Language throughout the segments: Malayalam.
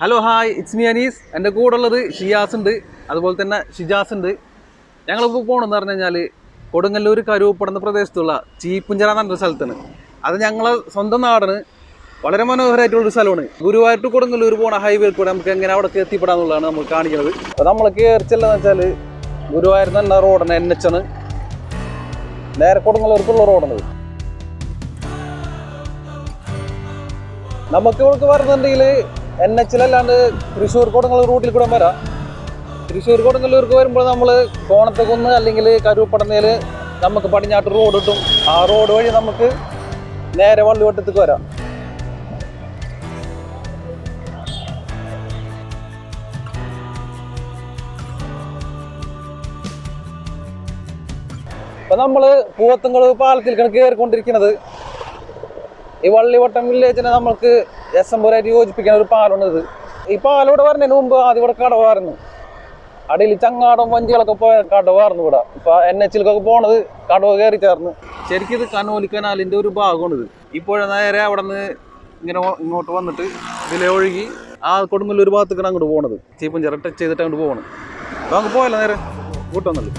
Hello hi it's me Anees എന്റെ കൂടെ ഉള്ളത് ഷിയാസ് ഉണ്ട്. അതുപോലെ തന്നെ ഷിജാസ് ഉണ്ട്. ഞങ്ങളിപ്പോൾ പോകണമെന്ന് പറഞ്ഞു കഴിഞ്ഞാൽ കൊടുങ്ങല്ലൂർ കരുവപ്പെടുന്ന പ്രദേശത്തുള്ള ചീപ്പുഞ്ചിറ എന്ന് പറഞ്ഞ സ്ഥലത്താണ്. അത് ഞങ്ങളെ സ്വന്തം നാടാണ്. വളരെ മനോഹരമായിട്ടുള്ളൊരു സ്ഥലമാണ്. ഗുരുവായൂർ കൊടുങ്ങല്ലൂർ പോണ ഹൈവേ കൂടെ നമുക്ക് എങ്ങനെ അവിടെ എത്തിപ്പെടാന്നുള്ളതാണ് നമ്മൾ കാണിക്കുന്നത്. അപ്പോൾ നമ്മൾ കയറിച്ചെല്ലെന്ന് വെച്ചാൽ ഗുരുവായൂർ തന്നെ റോഡാണ് എൻ എച്ച് ആണ്. നേരെ കൊടുങ്ങല്ലൂർക്കുള്ള റോഡാണ് നമുക്ക് ഇവർക്ക് വരുന്നുണ്ടെങ്കിൽ എൻ എച്ചിലല്ലാണ്ട് തൃശ്ശൂർ കൊടുങ്ങല്ലൂർ റൂട്ടിൽ കൂടെ വരാം. തൃശ്ശൂർ കോടങ്ങളൂർക്ക് വരുമ്പോൾ നമ്മൾ കോണത്തക്കുന്ന് അല്ലെങ്കിൽ കരുവപ്പടന്നയിൽ നമുക്ക് പടിഞ്ഞാട്ട് റോഡ് കിട്ടും. ആ റോഡ് വഴി നമുക്ക് നേരെ വള്ളിവട്ടത്തേക്ക് വരാം. ഇപ്പൊ നമ്മൾ പൂവത്തുങ്കൾ പാലത്തിൽ കയറിക്കൊണ്ടിരിക്കുന്നത്. ഈ വള്ളിവട്ടം വില്ലേജിനെ നമുക്ക് എസ് എം പുരായിട്ട് യോജിപ്പിക്കുന്ന ഒരു പാലുണ്ട് ഈ പാലം ഇവിടെ വരുന്നതിന് മുമ്പ് ആദ്യം ഇവിടെ കടവായിരുന്നു അടിയിൽ ചങ്ങാടും വഞ്ചികളൊക്കെ പോയ കടവായിരുന്നു ഇവിടെ. ഇപ്പൊ എൻ എച്ചിലേക്കൊക്കെ പോണത് കടവ് കയറി ചേർന്ന്. ശരിക്കും ഇത് കനോലി കനാലിന്റെ ഒരു ഭാഗമാണ് ഇത് ഇപ്പോൾ നേരെ അവിടെ നിന്ന് ഇങ്ങനെ ഇങ്ങോട്ട് വന്നിട്ട് ഇതിലെ ഒഴുകി ആ കൊടുങ്ങല്ലൂർ ഭാഗത്തേക്കാണ് അങ്ങോട്ട് പോണത്. ചീപ്പഞ്ചിറ ടച്ച് ചെയ്തിട്ട് അങ്ങോട്ട് പോകണം അപ്പൊ അങ്ങ് പോയല്ലോ നേരെ. കൂട്ടൊന്നുള്ളൂ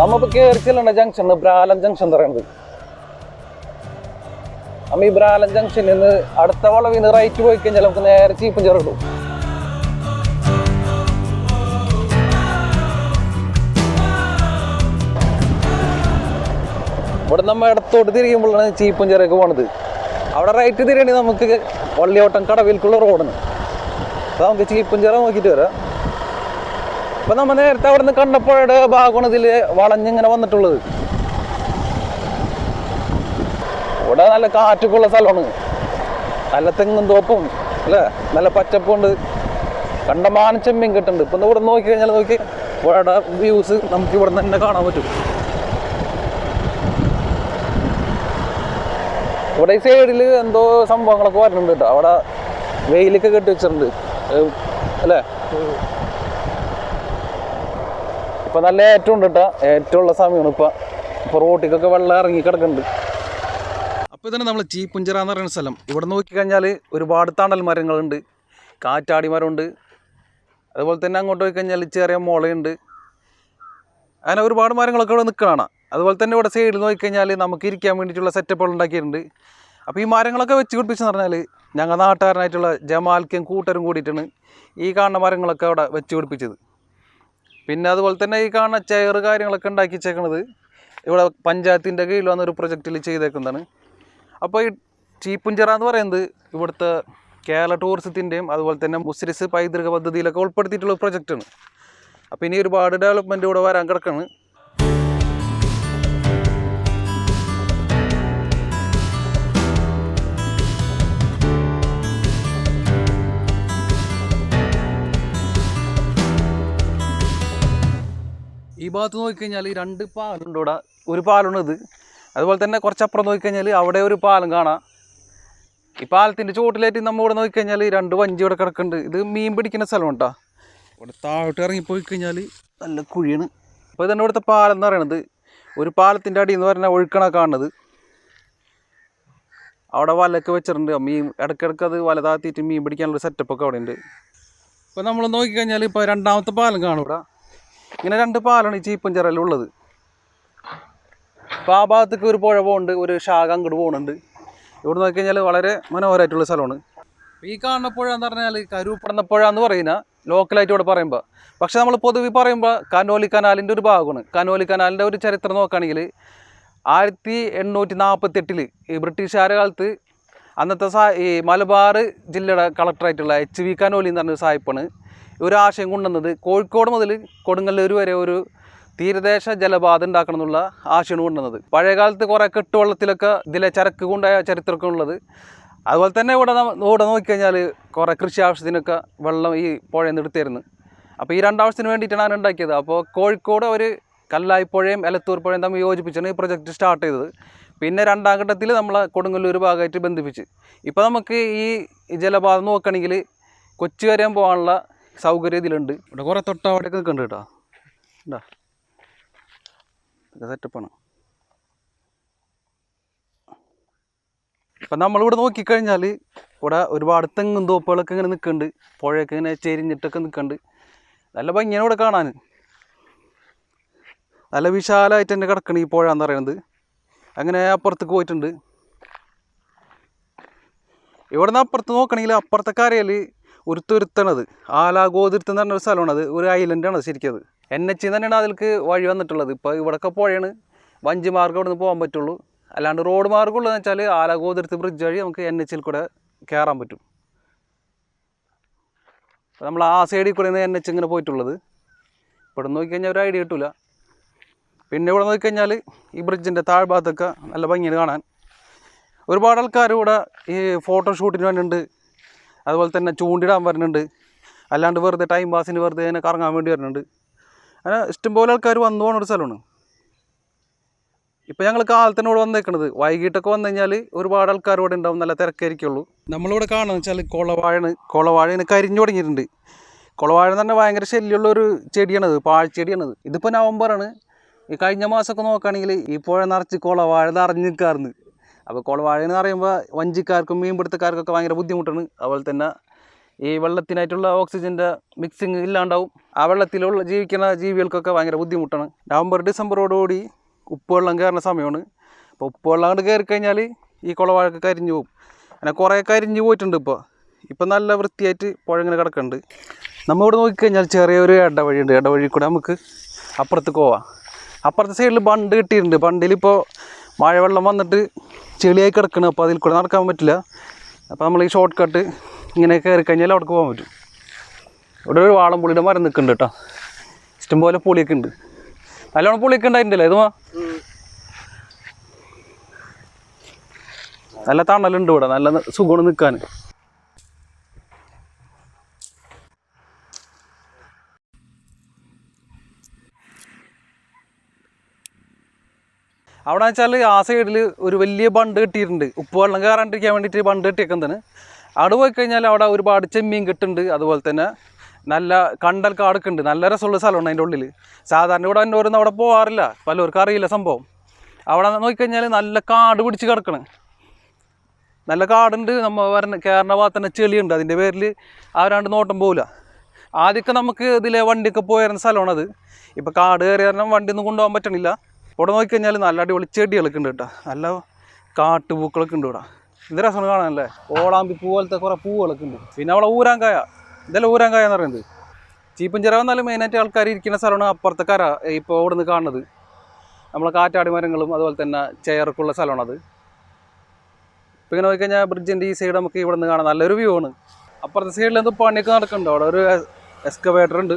നമ്മിപ്പോ കയറി ചെല്ലണ്ട ജംഗ്ഷൻ ബ്രാലം ജംഗ്ഷൻ പറയുന്നത്. നമ്മ ഈ ബ്രാലൻ ജംഗ്ഷനിൽ നിന്ന് അടുത്ത വളവിൽ നിന്ന് റൈറ്റ് പോയി കഴിഞ്ഞാൽ നമുക്ക് നേരെ ചീപ്പും ചെറുക്കും ഇവിടെ നമ്മ ഇടത്തോട്ട് തിരിയുമ്പോഴാണ് ചീപ്പും ചെറുക്ക് പോണത്. അവിടെ റൈറ്റ് തിരിയണി നമുക്ക് വള്ളിയോട്ടം കടവിൽക്കുള്ള റോഡാണ് അപ്പൊ നമുക്ക് ചീപ്പും ചെറു നോക്കിയിട്ട് വരാം. അപ്പം നമ്മ നേരത്തെ അവിടെ നിന്ന് കണ്ടപ്പോഴയുടെ ഭാഗമാണ് ഇതിൽ വളഞ്ഞിങ്ങനെ വന്നിട്ടുള്ളത്. ഇവിടെ നല്ല കാറ്റൊക്കെയുള്ള സ്ഥലമാണ്. നല്ല തെങ്ങും തോപ്പും അല്ലേ? നല്ല പച്ചപ്പുണ്ട്. കണ്ടമാനം ചെമ്മീൻ കിട്ടുന്നുണ്ട് ഇപ്പം ഇവിടെ നോക്കി കഴിഞ്ഞാൽ നോക്കി ഇവിടെ വ്യൂസ് നമുക്ക് ഇവിടെ നിന്ന് തന്നെ കാണാൻ പറ്റും. ഇവിടെ ഈ സൈഡിൽ എന്തോ സംഭവങ്ങളൊക്കെ വരുന്നുണ്ട് കേട്ടോ. അവിടെ വെയിലൊക്കെ കെട്ടി വെച്ചിട്ടുണ്ട്. അല്ലേ? ഇപ്പം നല്ല ഏറ്റവും ഉണ്ട് കേട്ടോ. ഏറ്റവും ഉള്ള സമയമാണ് ഇപ്പം. ഇപ്പം റോട്ടിക്കൊക്കെ വെള്ളം ഇറങ്ങി കിടക്കുന്നുണ്ട്. അപ്പോൾ തന്നെ നമ്മൾ ചീപ്പുഞ്ചിറ എന്ന് പറയുന്ന സ്ഥലം. ഇവിടെ നോക്കിക്കഴിഞ്ഞാൽ ഒരുപാട് തണൽ മരങ്ങളുണ്ട്. കാറ്റാടി മരമുണ്ട്. അതുപോലെ തന്നെ അങ്ങോട്ട് പോയി കഴിഞ്ഞാൽ ചെറിയ മുളയുണ്ട്. അങ്ങനെ ഒരുപാട് മരങ്ങളൊക്കെ ഇവിടെ നിൽക്കുകയാണ് അതുപോലെ തന്നെ ഇവിടെ സൈഡിൽ നോക്കിക്കഴിഞ്ഞാൽ നമുക്ക് ഇരിക്കാൻ വേണ്ടിയിട്ടുള്ള സെറ്റപ്പുകൾ ഉണ്ടാക്കിയിട്ടുണ്ട്. അപ്പോൾ ഈ മരങ്ങളൊക്കെ വെച്ച് പിടിപ്പിച്ചെന്ന് പറഞ്ഞാൽ ഞങ്ങൾ നാട്ടുകാരനായിട്ടുള്ള ജമാൽക്കും കൂട്ടരും കൂടിയിട്ടാണ് ഈ കാണുന്ന മരങ്ങളൊക്കെ അവിടെ വെച്ച് പിടിപ്പിച്ചത്. പിന്നെ അതുപോലെ തന്നെ ഈ കാണുന്ന ചെയർ കാര്യങ്ങളൊക്കെ ഉണ്ടാക്കി വെച്ചേക്കണത് ഇവിടെ പഞ്ചായത്തിന്റെ കീഴിൽ വന്നൊരു പ്രൊജക്റ്റിൽ ചെയ്തേക്കുന്നതാണ്. അപ്പോൾ ഈ ചീപ്പുഞ്ചിറ എന്ന് പറയുന്നത് ഇവിടുത്തെ കേരള ടൂറിസത്തിന്റെയും അതുപോലെ തന്നെ മുസ്ലിസ് പൈതൃക പദ്ധതിയിലൊക്കെ ഉൾപ്പെടുത്തിയിട്ടുള്ള പ്രൊജക്റ്റാണ് അപ്പോൾ ഇനി ഒരുപാട് ഡെവലപ്മെന്റ് ഇവിടെ വരാൻ കിടക്കാണ്. ഈ ഭാഗത്ത് നോക്കിക്കഴിഞ്ഞാൽ രണ്ട് പാലുണ്ട് ഇവിടെ. ഒരു പാലാണ് ഇത്. അതുപോലെ തന്നെ കുറച്ചപ്പുറം നോക്കിക്കഴിഞ്ഞാൽ അവിടെ ഒരു പാലം കാണാം. ഈ പാലത്തിന്റെ ചുവട്ടിലേറ്റ് നമ്മൾ ഇവിടെ നോക്കിക്കഴിഞ്ഞാൽ രണ്ട് വഞ്ചി ഇവിടെ കിടക്കുന്നുണ്ട്. ഇത് മീൻ പിടിക്കുന്ന സ്ഥലം കേട്ടോ ഇവിടെ താഴോട്ട് ഇറങ്ങിപ്പോയി കഴിഞ്ഞാൽ നല്ല കുഴിയാണ്. അപ്പോൾ ഇതന്നെ ഇവിടുത്തെ പാലം എന്ന് പറയുന്നത് ഒരു പാലത്തിന്റെ അടിയിൽ നിന്ന് പറഞ്ഞാൽ ഒഴുക്കണ കാണുന്നത്. അവിടെ വലയൊക്കെ വെച്ചിട്ടുണ്ട്. മീൻ ഇടയ്ക്കിടയ്ക്ക് അത് വല താത്തിയിട്ട് മീൻ പിടിക്കാനുള്ള സെറ്റപ്പൊക്കെ അവിടെ ഉണ്ട് ഇപ്പോൾ നമ്മൾ നോക്കിക്കഴിഞ്ഞാൽ ഇപ്പോൾ രണ്ടാമത്തെ പാലം കാണും ഇവിടെ. ഇങ്ങനെ രണ്ട് പാലാണ് ഈ ചീപ്പഞ്ചിറയിൽ ഉള്ളത് അപ്പോൾ ആ ഭാഗത്തേക്ക് ഒരു പുഴ പോകുന്നുണ്ട് ഒരു ശാഖ അങ്ങോട്ട് പോകുന്നുണ്ട് ഇവിടെ നോക്കി കഴിഞ്ഞാൽ വളരെ മനോഹരമായിട്ടുള്ള സ്ഥലമാണ്. ഈ കാണുന്ന പുഴ എന്ന് പറഞ്ഞാൽ കരുപ്പെടുന്ന പുഴ എന്ന് പറയുന്ന ലോക്കലായിട്ട് ഇവിടെ പറയുമ്പോൾ പക്ഷേ നമ്മൾ പൊതുവെ പറയുമ്പോൾ കനോലി കനാലിന്റെ ഒരു ഭാഗമാണ്. കനോലി കനാലിന്റെ ഒരു ചരിത്രം നോക്കുകയാണെങ്കിൽ ആയിരത്തി എണ്ണൂറ്റി നാൽപ്പത്തെട്ടിൽ ഈ ബ്രിട്ടീഷുകാരുടെ കാലത്ത് അന്നത്തെ സാ ഈ മലബാർ ജില്ലയുടെ കളക്ടറായിട്ടുള്ള എച്ച് വി കനോലി എന്ന് പറഞ്ഞൊരു സാഹിപ്പാണ് ഒരു ആശയം കൊണ്ടുവന്നത്. കോഴിക്കോട് മുതൽ കൊടുങ്ങല്ലൂർ വരെ ഒരു തീരദേശ ജലപാത ഉണ്ടാക്കണം എന്നുള്ള ആശയമാണ് കൊണ്ടുവന്നത്. പഴയ കാലത്ത് കുറേ കെട്ടുവള്ളത്തിലൊക്കെ ഇതിലെ ചരക്ക് കൊണ്ടായ ചരിത്രമൊക്കെ ഉള്ളത്. അതുപോലെ തന്നെ ഇവിടെ ഇവിടെ നോക്കിക്കഴിഞ്ഞാൽ കുറേ കൃഷി ആവശ്യത്തിനൊക്കെ വെള്ളം ഈ പുഴയിൽ നിന്ന് എടുത്തിരുന്നു അപ്പോൾ ഈ രണ്ടാവശ്യത്തിന് വേണ്ടിയിട്ടാണ് ഞാൻ ഉണ്ടാക്കിയത്. അപ്പോൾ കോഴിക്കോട് ഒരു കല്ലായിപ്പുഴയും എലത്തൂർ പുഴയും തമ്മിൽ യോജിപ്പിച്ചാണ് ഈ പ്രൊജക്റ്റ് സ്റ്റാർട്ട് ചെയ്തത്. പിന്നെ രണ്ടാം ഘട്ടത്തിൽ നമ്മളെ കൊടുങ്ങല്ലൂർ ഭാഗമായിട്ട് ബന്ധിപ്പിച്ച്. ഇപ്പോൾ നമുക്ക് ഈ ജലപാത നോക്കുകയാണെങ്കിൽ കൊച്ചി വരെയും പോകാനുള്ള സൗകര്യം ഇതിലുണ്ട്. ഇവിടെ കുറേ തൊട്ടാവടൊക്കെ നിൽക്കുന്നുണ്ട് കേട്ടോ. ഉണ്ടാ സെറ്റപ്പാണ്. ഇപ്പം നമ്മളിവിടെ നോക്കിക്കഴിഞ്ഞാൽ ഇവിടെ ഒരുപാട് തെങ്ങും തോപ്പുകളൊക്കെ ഇങ്ങനെ നിൽക്കുന്നുണ്ട്. പുഴയൊക്കെ ഇങ്ങനെ ചെരിഞ്ഞിട്ടൊക്കെ നിൽക്കുന്നുണ്ട്. നല്ല ഭംഗിയാണ് ഇവിടെ കാണാൻ. നല്ല വിശാലമായിട്ട് തന്നെ കിടക്കണം ഈ പുഴ എന്ന് പറയുന്നത്. അങ്ങനെ അപ്പുറത്തേക്ക് പോയിട്ടുണ്ട്. ഇവിടെ നിന്ന് അപ്പുറത്ത് നോക്കണമെങ്കിൽ അപ്പുറത്തെ കരയിൽ ഒരു തുരുത്തണത് ആലാഗോതിരുത്ത് എന്ന് പറഞ്ഞൊരു സ്ഥലമാണത് ഒരു ഐലൻഡാണ് ശരിക്കും അത്. എൻ എച്ച് തന്നെയാണ് അതിൽക്ക് വഴി വന്നിട്ടുള്ളത്. ഇപ്പോൾ ഇവിടെയൊക്കെ പുഴയാണ്. വഞ്ചി മാർഗം ഇവിടെ നിന്ന് പോകാൻ പറ്റുള്ളൂ. അല്ലാണ്ട് റോഡ് മാർഗം ഉള്ളതെന്ന് വെച്ചാൽ ആലാഗോതിരുത്ത് ബ്രിഡ്ജ് വഴി നമുക്ക് എൻ എച്ചിൽ കൂടെ കയറാൻ പറ്റും. നമ്മൾ ആ സൈഡിൽ കൂടെയാണ് എൻ എച്ച് ഇങ്ങനെ പോയിട്ടുള്ളത്. ഇവിടെ നോക്കിക്കഴിഞ്ഞാൽ ഒരു ഐഡിയ കിട്ടില്ല പിന്നെ ഇവിടെ നോക്കിക്കഴിഞ്ഞാൽ ഈ ബ്രിഡ്ജിന്റെ താഴ്ഭാഗത്തൊക്കെ നല്ല ഭംഗിയാണ് കാണാൻ. ഒരുപാട് ആൾക്കാർ ഇവിടെ ഈ ഫോട്ടോഷൂട്ടിന് വരുന്നുണ്ട് അതുപോലെ തന്നെ ചൂണ്ടിടാൻ വരുന്നുണ്ട്. അല്ലാണ്ട് വെറുതെ ടൈം പാസിന് വെറുതെ ഇങ്ങനെ കറങ്ങാൻ വേണ്ടി വരുന്നുണ്ട്. അങ്ങനെ ഇഷ്ടംപോലെ ആൾക്കാർ വന്നു പോകുന്ന ഒരു സ്ഥലമാണ്. ഇപ്പം ഞങ്ങൾ കാലത്തിനോട് വന്നേക്കണത്. വൈകിട്ടൊക്കെ വന്നു കഴിഞ്ഞാൽ ഒരുപാട് ആൾക്കാർ ഇവിടെ ഉണ്ടാവും. നല്ല തിരക്കായിരിക്കുള്ളൂ. നമ്മളിവിടെ കാണുന്നത് വെച്ചാൽ കുളവാഴയാണ്. കുളവാഴ ഇങ്ങനെ കരിഞ്ഞു തുടങ്ങിയിട്ടുണ്ട്. കുളവാഴ പറഞ്ഞാൽ ഭയങ്കര ശല്യമുള്ള ഒരു ചെടിയാണത്. പാഴ്ചെടിയാണത് ഇതിപ്പോൾ നവംബറാണ് ഈ കഴിഞ്ഞ മാസമൊക്കെ നോക്കുകയാണെങ്കിൽ ഈ പുഴ നിറച്ച് കുളവാഴ നിറഞ്ഞു നിൽക്കാറുണ്ട് അപ്പോൾ കുളവാഴ എന്ന് പറയുമ്പോൾ വഞ്ചിക്കാർക്കും മീൻപിടുത്തക്കാർക്കൊക്കെ ഭയങ്കര ബുദ്ധിമുട്ടാണ്. അതുപോലെ തന്നെ ഈ വെള്ളത്തിനായിട്ടുള്ള ഓക്സിജന്റെ മിക്സിങ് ഇല്ലാണ്ടാവും. ആ വെള്ളത്തിലുള്ള ജീവിക്കുന്ന ജീവികൾക്കൊക്കെ ഭയങ്കര ബുദ്ധിമുട്ടാണ്. നവംബർ ഡിസംബറോടുകൂടി ഉപ്പുവെള്ളം കയറുന്ന സമയമാണ്. അപ്പോൾ ഉപ്പുവെള്ളം കൊണ്ട് കയറി കഴിഞ്ഞാൽ ഈ കുളവാഴൊക്കെ കരിഞ്ഞു പോകും അങ്ങനെ കുറേ കരിഞ്ഞു പോയിട്ടുണ്ട് ഇപ്പോൾ ഇപ്പം നല്ല വൃത്തിയായിട്ട് പുഴ ഇങ്ങനെ കിടക്കുന്നുണ്ട്. നമ്മൾ ഇവിടെ നോക്കിക്കഴിഞ്ഞാൽ ചെറിയൊരു ഇടവഴിയുണ്ട്. ഇടവഴി കൂടെ നമുക്ക് അപ്പുറത്തേക്ക് പോവാം അപ്പുറത്തെ സൈഡിൽ ബണ്ട് കിട്ടിയിട്ടുണ്ട്. ബണ്ടിലിപ്പോൾ മഴവെള്ളം വന്നിട്ട് ചെളിയായി കിടക്കണം. അപ്പോൾ അതിൽ കൂടെ നടക്കാൻ പറ്റില്ല. അപ്പോൾ നമ്മൾ ഈ ഷോർട്ട് കട്ട് ഇങ്ങനെ കയറി കഴിഞ്ഞാൽ അവിടേക്ക് പോകാൻ പറ്റും. ഇവിടെ ഒരു വാളം പുളിയുടെ മരം നിൽക്കുന്നുണ്ട് കേട്ടോ. ഇഷ്ടംപോലെ പുളിയൊക്കെ ഉണ്ട്. നല്ലോണം പുളിയൊക്കെ ഉണ്ടായിട്ടുണ്ടല്ലേ? ഇതുമാ? നല്ല തണലുണ്ട് ഇവിടെ. നല്ല സുഖമാണ് നിൽക്കാൻ. അവിടെ വെച്ചാൽ ആ സൈഡിൽ ഒരു വലിയ ബണ്ട് കെട്ടിയിട്ടുണ്ട്. ഉപ്പ് വെള്ളം കയറാണ്ടിരിക്കാൻ വേണ്ടിയിട്ട് ബണ്ട് കെട്ടിയേക്കുന്നതാണ്. അവിടെ പോയി കഴിഞ്ഞാൽ അവിടെ ഒരുപാട് ചെമ്മീൻ കിട്ടുന്നുണ്ട്. അതുപോലെ തന്നെ നല്ല കണ്ടൽ കാടൊക്കെ ഉണ്ട് നല്ല രസമുള്ള സ്ഥലമാണ് അതിന്റെ ഉള്ളിൽ സാധാരണ ഇവിടെ എന്നോരൊന്നും അവിടെ പോകാറില്ല പലർക്കും അറിയില്ല സംഭവം. അവിടെ നോക്കിക്കഴിഞ്ഞാൽ നല്ല കാട് പിടിച്ച് കിടക്കണം. നല്ല കാടുണ്ട്. നമ്മൾ വരണ കയറുന്ന ഭാഗത്ത് തന്നെ ചെളിയുണ്ട്. അതിന്റെ പേരിൽ ആരാണ്ട് നോട്ടം പോകില്ല ആദ്യമൊക്കെ നമുക്ക് ഇതിലെ വണ്ടിയൊക്കെ പോയിരുന്ന സ്ഥലമാണത്. ഇപ്പോൾ കാട് കയറി കാരണം വണ്ടി ഒന്നും കൊണ്ടുപോകാൻ പറ്റണില്ല. ഇവിടെ നോക്കിക്കഴിഞ്ഞാൽ നല്ല അടിപൊളി ചെടികളൊക്കെ ഉണ്ട് കേട്ടോ. നല്ല കാട്ടുപൂക്കളൊക്കെ ഉണ്ട് ഇവിടെ. ഇത് കാണാനല്ലേ? ഓളാമ്പി പൂ പോലത്തെ കുറേ പൂവുകളൊക്കെ ഉണ്ട്. പിന്നെ അവിടെ ഊരാങ്കായ. ഇതെല്ലാം ഊരാങ്കായ എന്ന് പറയുന്നത്. ചീപ്പഞ്ചിറ വന്നാലും മെയിനായിട്ട് ആൾക്കാർ ഇരിക്കുന്ന സ്ഥലമാണ് അപ്പുറത്തെ കര ഇപ്പോൾ അവിടെ നിന്ന് കാണുന്നത്. നമ്മളെ കാറ്റാടി മരങ്ങളും അതുപോലെ തന്നെ ചെയർക്കുള്ള സ്ഥലമാണത്. ഇപ്പം ഇങ്ങനെ നോക്കിക്കഴിഞ്ഞാൽ ബ്രിഡ്ജിന്റെ ഈ സൈഡ് നമുക്ക് ഇവിടെ നിന്ന് കാണാം നല്ലൊരു വ്യൂ ആണ്. അപ്പുറത്തെ സൈഡിൽ എന്തോ പണിയൊക്കെ നടക്കുന്നുണ്ട്. അവിടെ ഒരു എക്സ്കവേറ്റർ ഉണ്ട്.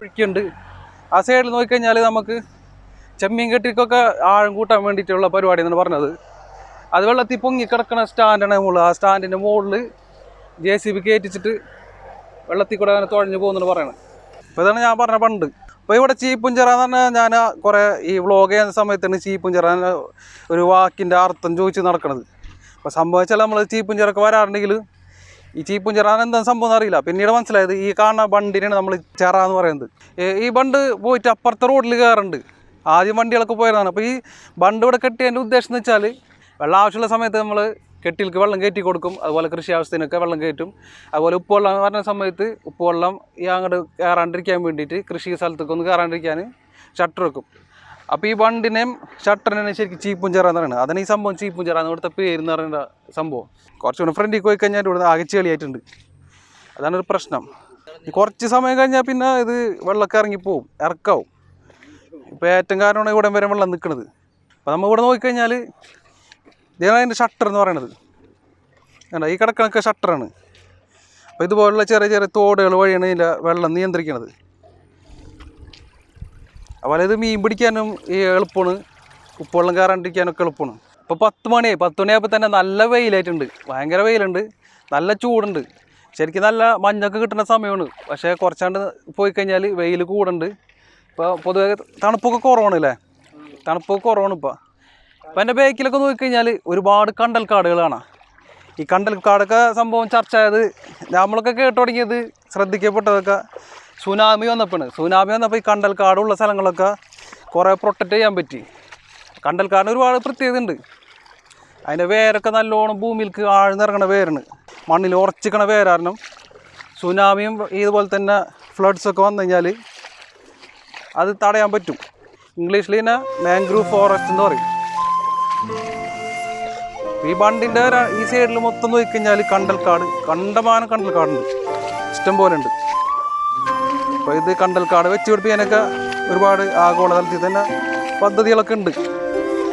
ഒഴുക്കിയുണ്ട് ആ സൈഡിൽ നോക്കിക്കഴിഞ്ഞാൽ നമുക്ക് ചെമ്മീൻ കെട്ടിക്കൊക്കെ ആഴം കൂട്ടാൻ വേണ്ടിയിട്ടുള്ള പരിപാടി എന്നാണ് പറഞ്ഞത്. അത് വെള്ളത്തിൽ പൊങ്ങി കിടക്കുന്ന സ്റ്റാൻഡാണ് മുകളിൽ ആ സ്റ്റാൻഡിന്റെ മുകളിൽ ജെ സി ബി കയറ്റിച്ചിട്ട് വെള്ളത്തിൽ കൂടെ അങ്ങനെ തുഴഞ്ഞു പോകുന്നു പറയണത്. അപ്പോൾ ഇതാണ് ഞാൻ പറഞ്ഞ പണ്ട്. അപ്പോൾ ഇവിടെ ചീപ്പുഞ്ചിറ എന്ന് പറഞ്ഞാൽ ഞാൻ കുറേ ഈ വ്ളോഗ് ചെയ്യുന്ന സമയത്താണ് ചീപ്പുഞ്ചിറ ഒരു വാക്കിന്റെ അർത്ഥം ചോദിച്ച് നടക്കുന്നത് അപ്പോൾ സംഭവിച്ചാൽ നമ്മൾ ചീപ്പുഞ്ചിറൊക്കെ വരാറുണ്ടെങ്കിൽ ഈ ചീപ്പും ചെറാനും എന്താ സംഭവം അറിയില്ല. പിന്നീട് മനസ്സിലായത് ഈ കാണുന്ന ബണ്ടിനാണ് നമ്മൾ ചെറ എന്ന് പറയുന്നത്. ഈ ബണ്ട് പോയിട്ട് അപ്പുറത്തെ റോഡിൽ കയറുന്നുണ്ട് ആദ്യം വണ്ടികളൊക്കെ പോയതാണ്. അപ്പോൾ ഈ ബണ്ട് ഇവിടെ കെട്ടിയതിന്റെ ഉദ്ദേശം എന്ന് വെച്ചാൽ വെള്ളം ആവശ്യമുള്ള സമയത്ത് നമ്മൾ കെട്ടിൽക്ക് വെള്ളം കയറ്റി കൊടുക്കും. അതുപോലെ കൃഷി ആവശ്യത്തിനൊക്കെ വെള്ളം കയറ്റും. അതുപോലെ ഉപ്പുവെള്ളം വരുന്ന സമയത്ത് ഉപ്പുവെള്ളം ഈ അങ്ങോട്ട് കയറാണ്ടിരിക്കാൻ വേണ്ടിയിട്ട് കൃഷി സ്ഥലത്തേക്ക് ഒന്ന് കയറാണ്ടിരിക്കാൻ ഷട്ടർ വെക്കും. അപ്പോൾ ഈ വണ്ടിനെയും ഷട്ടറിനെയും ശരിക്കും ചീപ്പുംചിറ എന്ന് പറയുന്നത് അതാണ് ഈ സംഭവം ചീപ്പുംചിറ എന്ന് ഇവിടുത്തെ പേര് എന്ന് പറയുന്ന സംഭവം. കുറച്ചുകൂടെ ഫ്രണ്ടിൽ പോയി കഴിഞ്ഞാൽ ഇവിടെ ആകെ ചെളിയായിട്ടുണ്ട്. അതാണ് ഒരു പ്രശ്നം. കുറച്ച് സമയം കഴിഞ്ഞാൽ പിന്നെ ഇത് വെള്ളമൊക്കെ ഇറങ്ങിപ്പോവും ഇറക്കാവും. ഇപ്പോൾ ഏറ്റവും കാരണമാണ് ഇവിടെ വരെ വെള്ളം നിൽക്കുന്നത് അപ്പോൾ നമ്മൾ ഇവിടെ നോക്കിക്കഴിഞ്ഞാൽ ഇതാണ് അതിന്റെ ഷട്ടർ എന്ന് പറയുന്നത് വേണ്ട ഈ കിടക്കണൊക്കെ ഷട്ടറാണ്. അപ്പോൾ ഇതുപോലുള്ള ചെറിയ ചെറിയ തോടുകൾ വഴിയാണ് ഇതിന്റെ വെള്ളം നിയന്ത്രിക്കുന്നത് അതുപോലെ ഇത് മീൻ പിടിക്കാനും എളുപ്പമാണ്. ഉപ്പുവെള്ളം കയറാണ്ടിരിക്കാനൊക്കെ എളുപ്പമാണ്. ഇപ്പോൾ പത്ത് മണിയായി പത്ത് മണിയായപ്പോൾ തന്നെ നല്ല വെയിലായിട്ടുണ്ട്. ഭയങ്കര വെയിലുണ്ട്. നല്ല ചൂടുണ്ട്. ശരിക്കും നല്ല മഞ്ഞൊക്കെ കിട്ടുന്ന സമയമാണ്. പക്ഷേ കുറച്ചാണ്ട് പോയി കഴിഞ്ഞാൽ വെയിൽ കൂടുണ്ട്. ഇപ്പോൾ പൊതുവെ തണുപ്പൊക്കെ കുറവാണ് അല്ലേ? തണുപ്പൊക്കെ കുറവാണ് ഇപ്പോൾ. ഇപ്പം എന്റെ ബേക്കിലൊക്കെ നോക്കിക്കഴിഞ്ഞാൽ ഒരുപാട് കണ്ടൽ കാടുകളാണ്. ഈ കണ്ടൽ കാടൊക്കെ സംഭവം ചർച്ച ആയത് നമ്മളൊക്കെ കേട്ടു തുടങ്ങിയത് ശ്രദ്ധിക്കപ്പെട്ടതൊക്കെ സുനാമി വന്നപ്പോൾ സുനാമി വന്നപ്പോൾ ഈ കണ്ടൽക്കാടുള്ള സ്ഥലങ്ങളൊക്കെ കുറേ പ്രൊട്ടക്റ്റ് ചെയ്യാൻ പറ്റി. കണ്ടൽക്കാടിന് ഒരുപാട് പ്രത്യേകത ഉണ്ട് അതിന്റെ വേരൊക്കെ നല്ലോണം ഭൂമിയിലേക്ക് ആഴ്ന്നിറങ്ങണ വേരാണ്. മണ്ണിൽ ഉറച്ചിക്കണ വേര കാരണം സുനാമിയും ഇതുപോലെ തന്നെ ഫ്ലഡ്സൊക്കെ വന്നു കഴിഞ്ഞാൽ അത് തടയാൻ പറ്റും. ഇംഗ്ലീഷിൽ തന്നെ മാംഗ്രൂവ് ഫോറസ്റ്റ് എന്ന് പറയും. ഈ ബണ്ടിന്റെ ഈ സൈഡിൽ മൊത്തം നോക്കിക്കഴിഞ്ഞാൽ കണ്ടൽക്കാട് കണ്ടമാനം കണ്ടൽക്കാടുണ്ട്. ഇഷ്ടം പോലെ ഉണ്ട് അപ്പോൾ ഇത് കണ്ടൽക്കാട് വെച്ച് പിടിപ്പിക്കാനൊക്കെ ഒരുപാട് ആഗോളതലത്തിൽ തന്നെ പദ്ധതികളൊക്കെ ഉണ്ട്.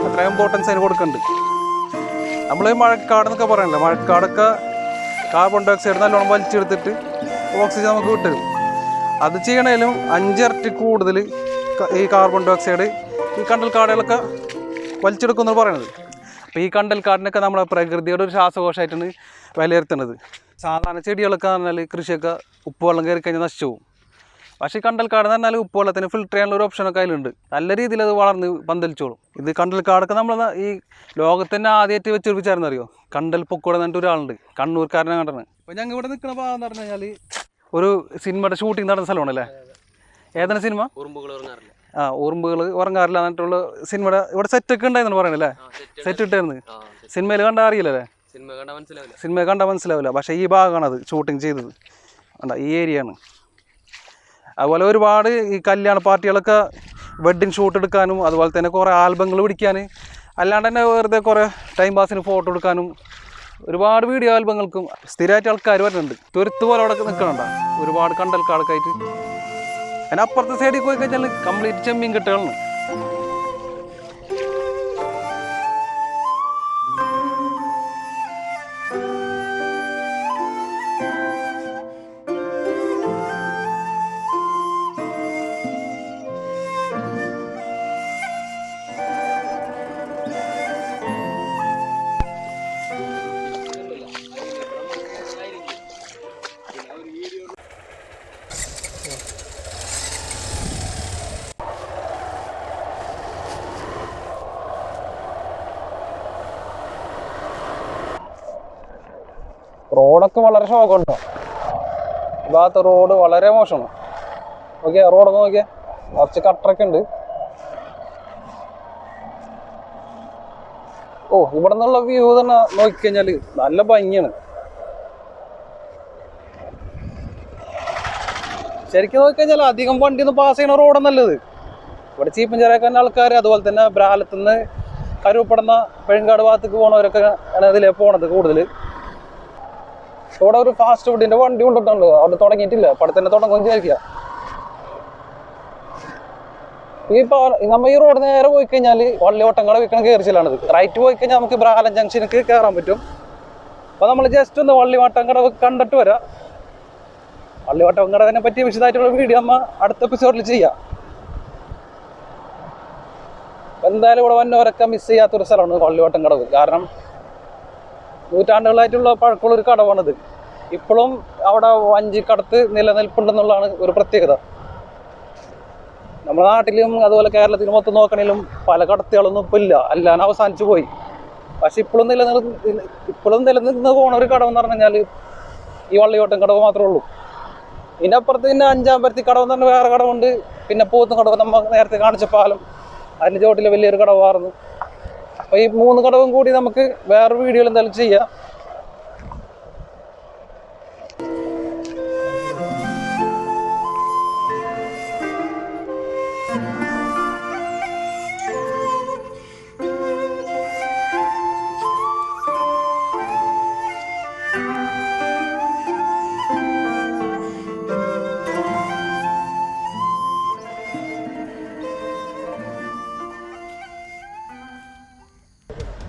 അത്ര ഇമ്പോർട്ടൻസ് അതിന് കൊടുക്കുന്നുണ്ട്. നമ്മൾ മഴക്കാട് എന്നൊക്കെ പറയണല്ലോ മഴക്കാടൊക്കെ കാർബൺ ഡൈ നല്ലോണം വലിച്ചെടുത്തിട്ട് ഓക്സിജൻ നമുക്ക് വിട്ടുതരും അത് ചെയ്യണേലും അഞ്ചിരട്ടി കൂടുതൽ ഈ കാർബൺ ഡൈ ഓക്സൈഡ് ഈ കണ്ടൽക്കാടുകളൊക്കെ വലിച്ചെടുക്കുമെന്ന് പറയണത്. അപ്പോൾ ഈ കണ്ടൽക്കാടിനൊക്കെ നമ്മുടെ പ്രകൃതിയുടെ ഒരു ശ്വാസകോശമായിട്ടാണ് വിലയിരുത്തുന്നത്. സാധാരണ ചെടികളൊക്കെ പറഞ്ഞാൽ കൃഷിയൊക്കെ ഉപ്പുവെള്ളം കയറി കഴിഞ്ഞാൽ നശിച്ചു പോകും പക്ഷേ ഈ കണ്ടൽക്കാട് എന്ന് പറഞ്ഞാൽ ഉപ്പുവെള്ളത്തിന് ഫിൽട്ടർ ചെയ്യാനുള്ള ഒരു ഓപ്ഷനൊക്കെ അതിലുണ്ട്. നല്ല രീതിയിൽ അത് വളർന്ന് പന്തലിച്ചോളും. ഇത് കണ്ടൽക്കാടൊക്കെ നമ്മൾ ഈ ലോകത്തന്നെ ആദ്യമായിട്ട് വെച്ചുപിടിപ്പിച്ചായിരുന്നു അറിയോ? കണ്ടൽ പൊക്കോടെ എന്നിട്ട് ഒരാളുണ്ട്. കണ്ണൂർക്കാരനെ കണ്ടാണ് അപ്പോൾ ഞങ്ങൾ ഇവിടെ നിൽക്കുന്ന ഭാഗം എന്ന് പറഞ്ഞു കഴിഞ്ഞാൽ ഒരു സിനിമയുടെ ഷൂട്ടിംഗ് നടന്ന സ്ഥലമാണല്ലേ ഏതാണ് സിനിമ? ആ ഉറുമ്പുകൾ ഉറങ്ങാറില്ല എന്നിട്ടുള്ള സിനിമയുടെ ഇവിടെ സെറ്റൊക്കെ ഉണ്ടായിരുന്നു പറയണല്ലേ? സെറ്റ് ഇട്ടായിരുന്നു സിനിമയിൽ കണ്ടാൽ അറിയില്ലല്ലേ സിനിമ കണ്ടാൽ മനസ്സിലാവില്ല. സിനിമ കണ്ടാൽ മനസ്സിലാവില്ല. പക്ഷേ ഈ ഭാഗമാണ് അത് ഷൂട്ടിംഗ് ചെയ്തത്. കണ്ട ഈ ഏരിയ ആണ്. അതുപോലെ ഒരുപാട് ഈ കല്യാണ പാർട്ടികളൊക്കെ വെഡ്ഡിങ് ഷൂട്ട് എടുക്കാനും അതുപോലെ തന്നെ കുറേ ആൽബങ്ങൾ പിടിക്കാൻ അല്ലാണ്ട് തന്നെ വെറുതെ കുറേ ടൈം പാസിന് ഫോട്ടോ എടുക്കാനും ഒരുപാട് വീഡിയോ ആൽബങ്ങൾക്കും സ്ഥിരമായിട്ട് ആൾക്കാർ വരുന്നുണ്ട്. തുരുത്ത് പോലെ അവിടെ നിൽക്കണണ്ട? ഒരുപാട് കണ്ടൽക്കാർക്കായിട്ട്. അതിനപ്പുറത്തെ സൈഡിൽ പോയി കഴിഞ്ഞാൽ കംപ്ലീറ്റ് ചെമ്മീൻ കെട്ടുകളാണ്. റോഡൊക്കെ വളരെ ശോകമുണ്ടോ? ഭാഗത്ത് റോഡ് വളരെ മോശമാണ്. ഓക്കെ റോഡൊക്കെ നോക്കിയേ. കുറച്ച് കട്ടറൊക്കെ ഉണ്ട്. ഓ ഇവിടെ നിന്നുള്ള വ്യൂ തന്നെ നോക്കിക്കഴിഞ്ഞാൽ നല്ല ഭംഗിയാണ്. ശരിക്കും നോക്കിക്കഴിഞ്ഞാൽ അധികം വണ്ടി ഒന്നും പാസ് ചെയ്യണ റോഡൊന്നല്ലത് ഇവിടെ ചീപ്പൻ ചെറിയാക്കാൻ ആൾക്കാർ അതുപോലെ തന്നെ ബ്രാലത്തുനിന്ന് കരുവപ്പെടുന്ന പെഴുങ്കാട് ഭാഗത്തേക്ക് പോണവരൊക്കെ ആണ് ഇതിലേ പോണത് കൂടുതൽ ഇവിടെ ഒരു ഫാസ്റ്റ് ഫുഡിന്റെ വണ്ടി കൊണ്ടിട്ടുണ്ട് അവിടെ തുടങ്ങിയിട്ടില്ല. തന്നെ തുടങ്ങും വിചാരിക്കുക ഈ നമ്മ ഈ റോഡ് നേരെ പോയി കഴിഞ്ഞാൽ വള്ളിവട്ടം കട വിൽക്കണ കയറിച്ചിലാണത് റൈറ്റ് പോയി കഴിഞ്ഞാൽ നമുക്ക് ബ്രാലൻ ജംഗ്ഷനിലേക്ക് കയറാൻ പറ്റും. അപ്പൊ നമ്മൾ ജസ്റ്റ് ഒന്ന് വള്ളിവട്ടം കട കണ്ടിട്ട് വരാം. വള്ളിവട്ടം കടവിനെ പറ്റി വിശദമായിട്ടുള്ള വീഡിയോ നമ്മ അടുത്ത എപ്പിസോഡിൽ ചെയ്യാം. എന്തായാലും ഇവിടെ വന്നവരൊക്കെ മിസ് ചെയ്യാത്തൊരു സ്ഥലമാണ് വള്ളിവട്ടം കടവ് കാരണം നൂറ്റാണ്ടുകളായിട്ടുള്ള പഴക്കമുള്ള ഒരു കടവാണിത്. ഇപ്പോഴും അവിടെ വഞ്ചിക്കടത്ത് നിലനിൽപ്പുണ്ടെന്നുള്ളതാണ് ഒരു പ്രത്യേകത. നമ്മുടെ നാട്ടിലും അതുപോലെ കേരളത്തിലും മൊത്തം നോക്കണേലും പല കടത്തുകളൊന്നും ഇപ്പം ഇല്ല. അല്ലാതെ അവസാനിച്ചു പോയി. പക്ഷെ ഇപ്പോഴും നിലനിർ ഇപ്പോഴും നിലനിന്ന് പോണ ഒരു കടവെന്ന് പറഞ്ഞു കഴിഞ്ഞാൽ ഈ വള്ളിയോട്ടം കടവ് മാത്രമേ ഉള്ളൂ. ഇതിനപ്പുറത്ത് പിന്നെ അഞ്ചാം പരത്തി കടവെന്ന് എന്ന് പറഞ്ഞ വേറെ കടവുണ്ട്. പിന്നെ പോത്തും കടവ് നമ്മൾ നേരത്തെ കാണിച്ച പാലം. അതിന്റെ ചോട്ടിൽ വലിയൊരു കടവായിരുന്നു. അപ്പോൾ ഈ മൂന്ന് ഘടകം കൂടി നമുക്ക് വേറൊരു വീഡിയോയിൽ എന്തായാലും ചെയ്യാം.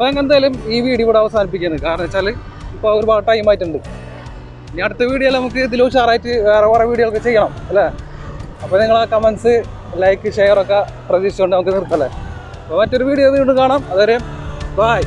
ഞങ്ങൾ എന്തായാലും ഈ വീഡിയോ ഇവിടെ അവസാനിപ്പിക്കുന്നത് കാരണം വെച്ചാൽ ഇപ്പോൾ ഒരുപാട് ടൈം ആയിട്ടുണ്ട്. ഇനി അടുത്ത വീഡിയോയിൽ നമുക്ക് ഇതിൽ ഉഷാറായിട്ട് വേറെ കുറേ വീഡിയോകളൊക്കെ ചെയ്യണം അല്ലേ? അപ്പോൾ നിങ്ങൾ ആ കമൻസ് ലൈക്ക് ഷെയർ ഒക്കെ പ്രതീക്ഷിച്ചുകൊണ്ട് നമുക്ക് നിർത്തല്ലേ അപ്പോൾ മറ്റൊരു വീഡിയോ വീണ്ടും കാണാം. അതുവരെ ബായ്